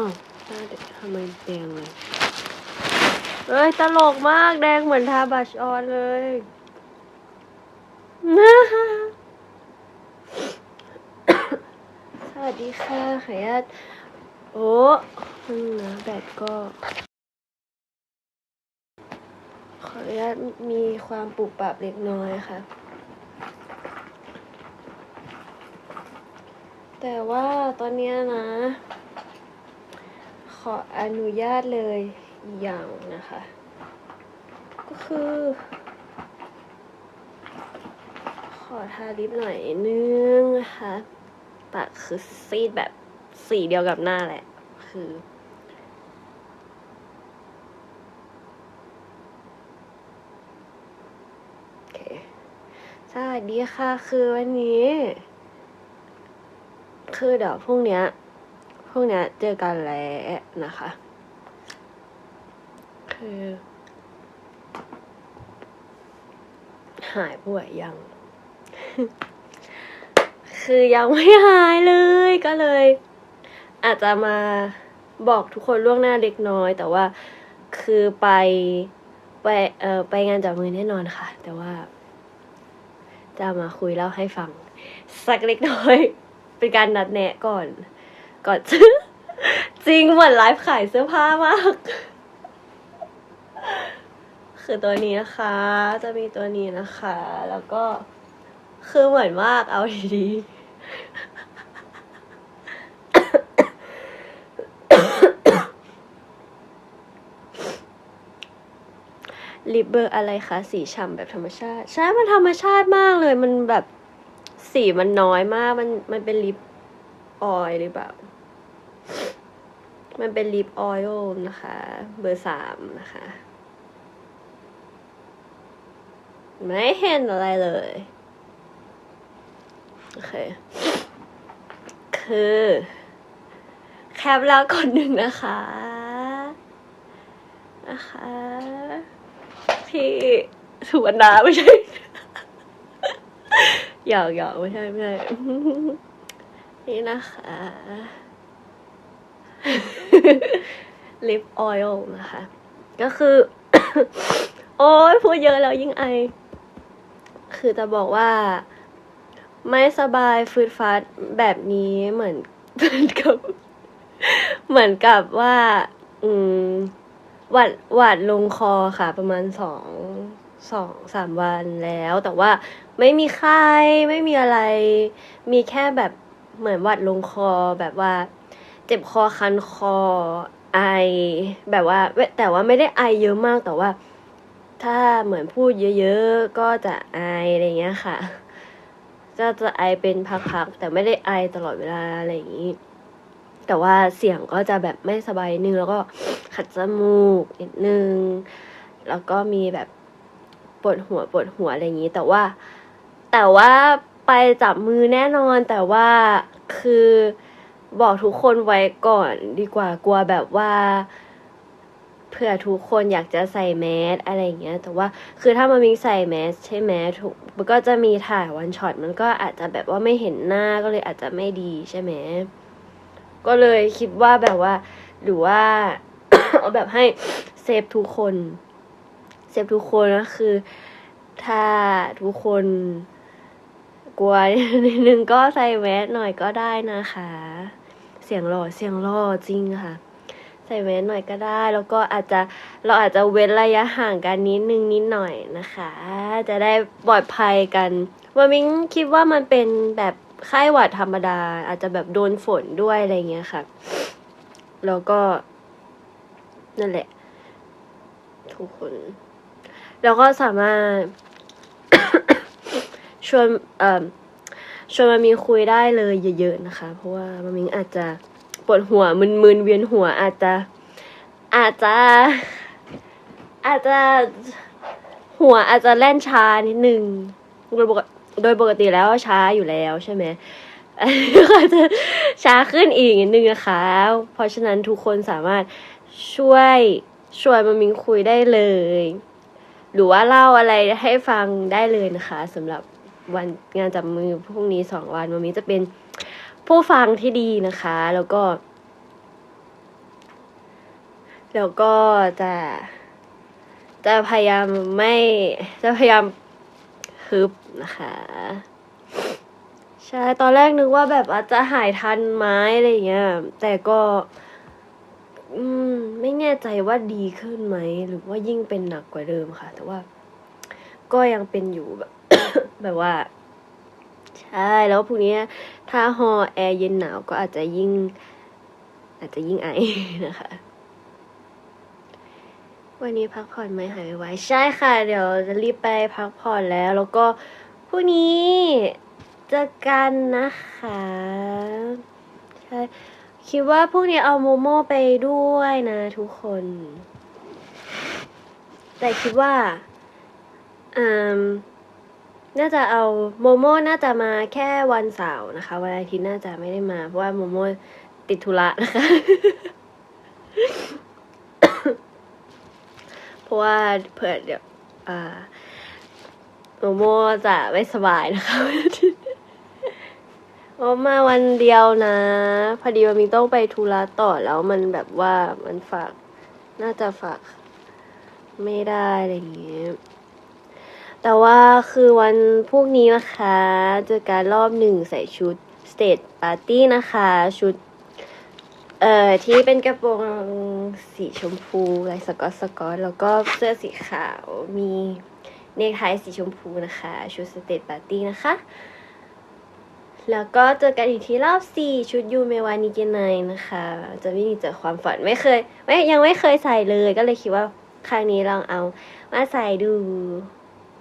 อ้าวหน้าแดงทำไมแดงเลยเฮ้ยตลกมากแดงเหมือนทาบัชออนเลยสวัสดีค่ะขออนุญาตโอ้อืมนะแบตก็ ขออนุญาตมีความปรับปรับเล็กน้อยค่ะ แต่ว่าตอนเนี้ยนะ ขออนุญาตเลยอย่างนะคะ ก็คือ ขอทาลิปหน่อยนึงนะคะปากคือซีดแบบสีเดียวกับหน้าแหละ คือโอเคสวัสดีค่ะ คือวันนี้ คือเดี๋ยวพรุ่งนี้ พรุ่งเนี้ยเจอกันแล้วนะคะ คือ หายป่วยยัง คือยังไม่หายเลยก็เลย อาจจะมาบอกทุกคนล่วงหน้าเล็กน้อย แต่ว่าคือไปไปเอ่อไปงานจับมือแน่นอนค่ะ แต่ว่า จะมาคุยเล่าให้ฟัง สักเล็กน้อย เป็นการนัดแนะก่อน ก่อนจริงเหมือนไลฟ์ขายเสื้อผ้ามาก คือตัวนี้นะคะ จะมีตัวนี้นะคะ แล้วก็คือเหมือนมากเอาดีๆลิปเบอร์อะไรคะ สีฉ่ำแบบธรรมชาติ ใช่ มันธรรมชาติมากเลย มันแบบสีมันน้อยมาก มันมันเป็นลิปออยหรือเปล่า มันเป็นลิปออยล์นะคะ เบอร์สามนะคะ ไม่เห็นอะไรเลย โอเค คือ แคปแล้วกดหนึ่งนะคะ นะคะพี่สุวรรณาไม่ใช่หยอกหยอกไม่ใช่ไม่ใช่นี่นะคะ ลิปออยล์นะคะ ก็คือ โอ้ยพูดเยอะแล้วยิ่งไอ คือจะบอกว่า ไม่สบายฟืดฟัดแบบนี้เหมือนเหมือนกับ เหมือนกับว่า อืมหวัดหวัดลงคอค่ะ ประมาณสองสองสามวันแล้ว แต่ว่าไม่มีไข้ไม่มีอะไร มีแค่แบบเหมือนหวัดลงคอแบบว่า เจ็บคอคันคอไอแบบว่า แต่ว่าไม่ได้ไอเยอะมากแต่ว่า ถ้าเหมือนพูดเยอะๆก็จะไออะไรเงี้ยค่ะก็จะไอเป็นพักๆแต่ไม่ได้ไอตลอดเวลาอะไรอย่างนี้ แต่ว่าเสียงก็จะแบบไม่สบายนึง แล้วก็ขัดจมูกนิดนึง แล้วก็มีแบบปวดหัวปวดหัวอะไรอย่างนี้ แต่ว่า แต่ว่าไปจับมือแน่นอนแต่ว่าคือ บอกทุกคนไว้ก่อนดีกว่ากลัวแบบว่าเผื่อทุกคนอยากจะใส่แมสอะไรอย่างเงี้ย แต่ว่าคือถ้ามันมีใส่แมสใช่ไหมถูกมันก็จะมีถ่ายวันช็อตมันก็อาจจะแบบว่าไม่เห็นหน้าก็เลยอาจจะไม่ดีใช่ไหมก็เลยคิดว่าแบบว่า หรือว่าเอาแบบให้เซฟทุกคนเซฟทุกคนก็คือ ถ้าทุกคนกลัวนิดนึงก็ใส่แมสหน่อยก็ได้นะคะ สียงหล่อเสียงหล่อจริงค่ะ ใส่แมสหน่อยก็ได้ แล้วก็อาจจะเราอาจจะเว้นระยะห่างกันนิดนึงนิดหน่อยนะคะ จะได้ปลอดภัยกันว่ามิงคิดว่ามันเป็นแบบไข้หวัดธรรมดา อาจจะแบบโดนฝนด้วยอะไรเงี้ยค่ะ แล้วก็ นั่นแหละ ทุกคน แล้วก็สามารถชวนเอ่อ ชวนมามีคุยได้เลยเยอะๆนะคะ เพราะว่ามามิงอาจจะปวดหัวมึนๆเวียนหัวอาจจะ อาจจะ อาจจะหัวอาจจะแล่นช้านิดนึงโดยปกติโดยปกติแล้วช้าอยู่แล้วใช่ไหมก็อาจจะช้าขึ้นอีกนิดนึงนะคะ เพราะฉะนั้นทุกคนสามารถช่วยชวนมามิงคุยได้เลย หรือว่าเล่าอะไรให้ฟังได้เลยนะคะสำหรับ วันงานจับมือพรุ่งนี้สองวันวันนี้จะเป็นผู้ฟังที่ดีนะคะ แล้วก็ แล้วก็จะจะพยายามไม่จะพยายามฮึบนะคะใช่ตอนแรกนึกว่าแบบอาจจะหายทันไหมอะไรเงี้ยแต่ก็ อืม ไม่แน่ใจว่าดีขึ้นไหม หรือว่ายิ่งเป็นหนักกว่าเดิมค่ะ แต่ว่า ก็ยังเป็นอยู่แบบ แบบว่า ใช่แล้วพรุ่งนี้ถ้าฮอแอร์เย็นหนาวก็อาจจะยิ่ง อาจจะยิ่งไอนะคะ วันนี้พักผ่อนไหมหายไวใช่ค่ะ เดี๋ยวจะรีบไปพักผ่อนแล้ว แล้วก็พรุ่งนี้เจอกันนะคะใช่คิดว่าพรุ่งนี้เอาโมโม่ไปด้วยนะทุกคน แต่คิดว่า อืม น่าจะเอาโมโม่น่าจะมาแค่วันเสาร์นะคะวันอาทิตย์น่าจะไม่ได้มา เพราะว่าโมโม่ติดธุระนะคะ เพราะว่าเผื่อเดี๋ยวอ่าโมโม่จะไม่สบายนะคะวันอาทิตย์โอมาวันเดียวนะ พอดีว่ามีต้องไปธุระต่อแล้วมันแบบว่ามันฝาก น่าจะฝาก ไม่ได้อะไรอย่างเงี้ย แต่ว่าคือวันพรุ่งนี้นะคะเจอการรอบหนึ่งใส่ชุดสเต e ปาร์ตี้นะคะ ชุด เอ่อ ที่เป็นกระโปรงสีชมพูลายสกอตสกอตแล้วก็เสื้อสีขาวมีเนคไทสีชมพูนะคะ ชุดสเต e ปาร์ตี้นะคะ แล้วก็เจอกันอีกที่รอบสี่ชุดยูเมวานิเกไนนะคะ จะวิ่งหนีจากความฝันไม่เคย ไม่ยังไม่เคยใส่เลยก็เลยคิดว่าครั้งนี้ลองเอามาใส่ดู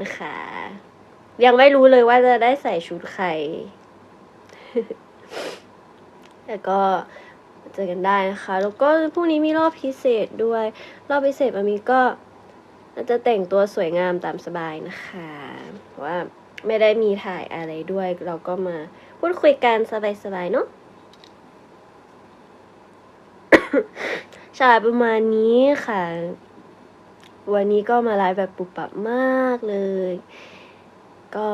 นะคะ ยังไม่รู้เลยว่าจะได้ใส่ชุดใคร แต่ก็เจอกันได้นะคะ แล้วก็พรุ่งนี้มีรอบพิเศษด้วย รอบพิเศษมันมีก็จะแต่งตัวสวยงามตามสบายนะคะเพราะว่าไม่ได้มีถ่ายอะไรด้วย เราก็มาพูดคุยกันสบายๆเนาะใช่ประมาณนี้ค่ะ วันนี้ก็มาไลฟ์แบบปุบปับมากเลย ก็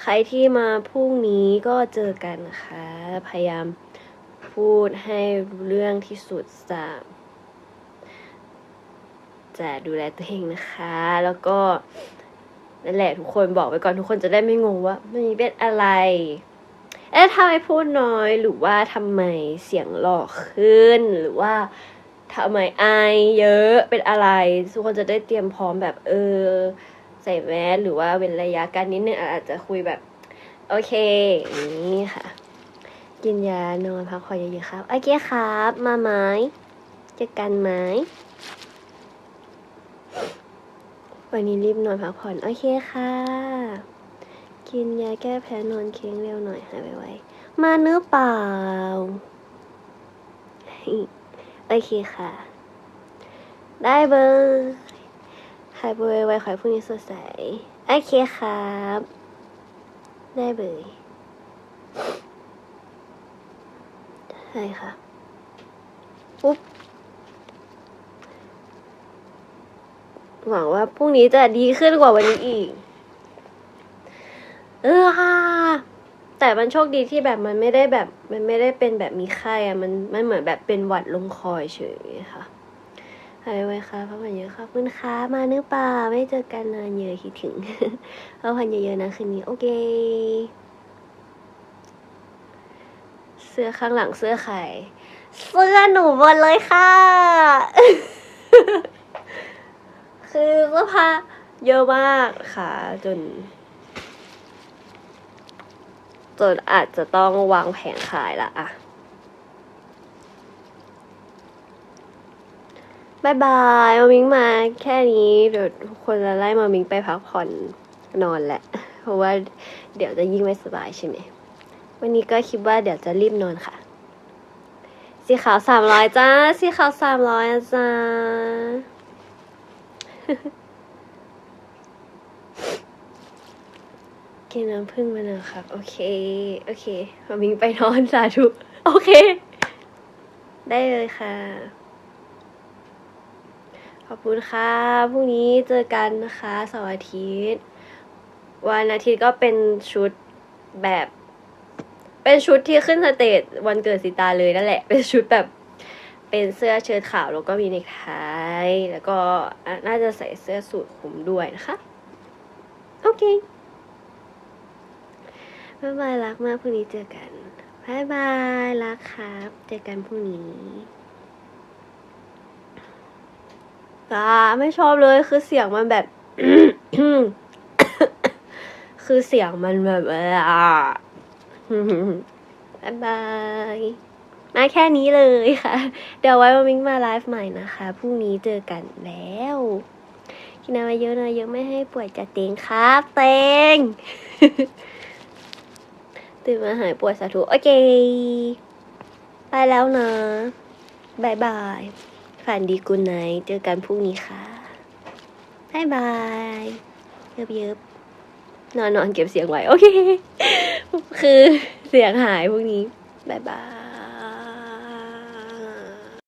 ใครที่มาพรุ่งนี้ก็เจอกันนะคะ พยายามพูดให้เรื่องที่สุดจะจะดูแลตัวเองนะคะ แล้วก็นั่นแหละทุกคนบอกไว้ก่อนทุกคนจะได้ไม่งงว่ามันเป็นอะไร เอ๊ะทำไมพูดน้อยหรือว่าทำไมเสียงหลอกขึ้นหรือว่า ทำไมไอเยอะเป็นอะไร ทุกคนจะได้เตรียมพร้อมแบบเออ ใส่แมสหรือว่าเว้นระยะกันนิดนึงอาจจะคุยแบบ โอเคอย่างนี้ค่ะ กินยานอนพักผ่อนเยอะๆครับ โอเคครับ มาไหมเจอกันไหมวันนี้รีบนอนพักผ่อน โอเคค่ะ กินยาแก้แพ้นอนเค้งเร็วหน่อยหายไวๆมาเนื้อเปล่า โอเคค่ะ ได้เบอร์หายไปไวๆขอให้พรุ่งนี้สดใส โอเคครับ ได้เบอร์ใช่ค่ะปุ๊บหวังว่าพรุ่งนี้จะดีขึ้นกว่าวันนี้อีก เออค่ะ แต่มันโชคดีที่แบบมันไม่ได้แบบมันไม่ได้เป็นแบบมีไข้อะมันมันเหมือนแบบเป็นหวัดลงคอยเฉยค่ะหายไวค่ะพักผ่อนเยอะค่ะขอบคุณค่ะมาเนื้อป่าไม่เจอกันนานเยอะคิดถึงพักผ่อนเยอะๆนะคืนนี้โอเค เสื้อข้างหลังเสื้อใครเสื้อหนูหมดเลยค่ะ คือเสื้อผ้าเยอะมากค่ะจน จนอาจจะต้องวางแผนขายละอะบายบายมามิงมาแค่นี้เดี๋ยวทุกคนจะไล่มามิงไปพักผ่อนนอนแหละ เพราะว่าเดี๋ยวจะยิ่งไม่สบายใช่ไหม วันนี้ก็คิดว่าเดี๋ยวจะรีบนอนค่ะ สีขาวสามร้อยจ้า สีขาวสามร้อยจ้า กินน้ำผึ้งมาน่อยครับ โอเค โอเคมามิงไปนอนสาธุ โอเค ได้เลยค่ะ ขอบคุณค่ะ พรุ่งนี้เจอกันนะคะเสาร์อาทิตย์ วันอาทิตย์ก็เป็นชุดแบบ เป็นชุดที่ขึ้นสเตจวันเกิดสิตาเลยนั่นแหละ เป็นชุดแบบเป็นเสื้อเชิ้ตขาวแล้วก็มีเนคไทแล้วก็น่าจะใส่เสื้อสูทคลุมด้วยนะคะ โอเค บ๊ายบายรักมากพรุ่งนี้เจอกันบายบายรักครับ เจอกันพรุ่งนี้อ่าไม่ชอบเลยคือเสียงมันแบบ คือเสียงมันแบบอ่าบายบาย มาแค่นี้เลยค่ะ เดี๋ยวไว้มามิงมาไลฟ์ใหม่นะคะ พรุ่งนี้เจอกันแล้วกินอะไรเยอะหน่อยเยอะไม่ให้ป่วยจะเตงครับ เตง ตื่นมาหายปวดสาธุ โอเค ไปแล้วนะบายบายฝันดีกุนไนเจอกันพรุ่งนี้ค่ะบายบายเยิบเยิบนอนนอนเก็บเสียงไว้ โอเค คือเสียงหายพรุ่งนี้บายบาย